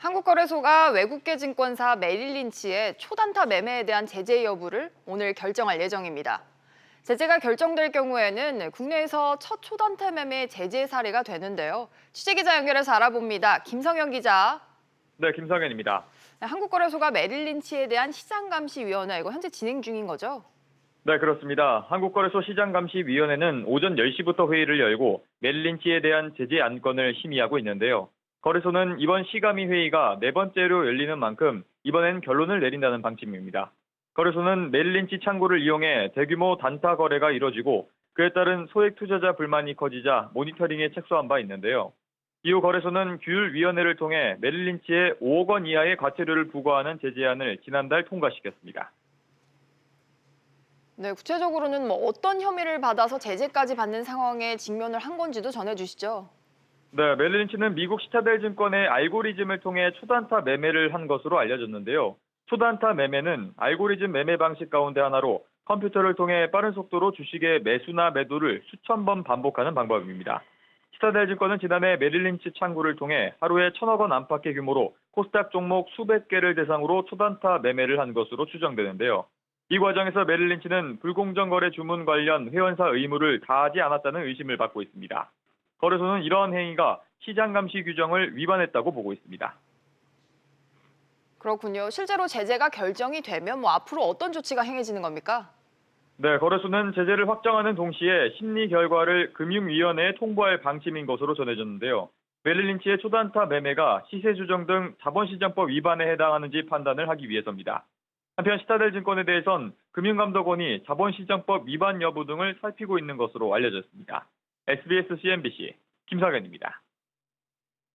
한국거래소가 외국계 증권사 메릴린치의 초단타 매매에 대한 제재 여부를 오늘 결정할 예정입니다. 제재가 결정될 경우에는 국내에서 첫 초단타 매매 제재 사례가 되는데요. 취재 기자 연결해서 알아봅니다. 김성현 기자. 네, 김성현입니다. 한국거래소가 메릴린치에 대한 시장감시위원회 이거 현재 진행 중인 거죠? 네, 그렇습니다. 한국거래소 시장감시위원회는 오전 10시부터 회의를 열고 멜린치에 대한 제재 안건을 심의하고 있는데요. 거래소는 이번 시감위 회의가 네 번째로 열리는 만큼 이번엔 결론을 내린다는 방침입니다. 거래소는 멜린치 창구를 이용해 대규모 단타 거래가 이뤄지고 그에 따른 소액 투자자 불만이 커지자 모니터링에 착수한 바 있는데요. 이후 거래소는 규율위원회를 통해 멜린치에 5억 원 이하의 과태료를 부과하는 제재안을 지난달 통과시켰습니다. 네, 구체적으로는 뭐 어떤 혐의를 받아서 제재까지 받는 상황에 직면을 한 건지도 전해주시죠. 네, 멜린치는 미국 시타델 증권의 알고리즘을 통해 초단타 매매를 한 것으로 알려졌는데요. 초단타 매매는 알고리즘 매매 방식 가운데 하나로 컴퓨터를 통해 빠른 속도로 주식의 매수나 매도를 수천 번 반복하는 방법입니다. 시타델 증권은 지난해 메릴린치 창구를 통해 하루에 천억 원 안팎의 규모로 코스닥 종목 수백 개를 대상으로 초단타 매매를 한 것으로 추정되는데요. 이 과정에서 메릴린치는 불공정 거래 주문 관련 회원사 의무를 다하지 않았다는 의심을 받고 있습니다. 거래소는 이러한 행위가 시장 감시 규정을 위반했다고 보고 있습니다. 그렇군요. 실제로 제재가 결정이 되면 뭐 앞으로 어떤 조치가 행해지는 겁니까? 네, 거래소는 제재를 확정하는 동시에 심리 결과를 금융위원회에 통보할 방침인 것으로 전해졌는데요. 메릴린치의 초단타 매매가 시세 조정 등 자본시장법 위반에 해당하는지 판단을 하기 위해서입니다. 한편 시타델 증권에 대해선 금융감독원이 자본시장법 위반 여부 등을 살피고 있는 것으로 알려졌습니다. SBS CNBC 김상현입니다.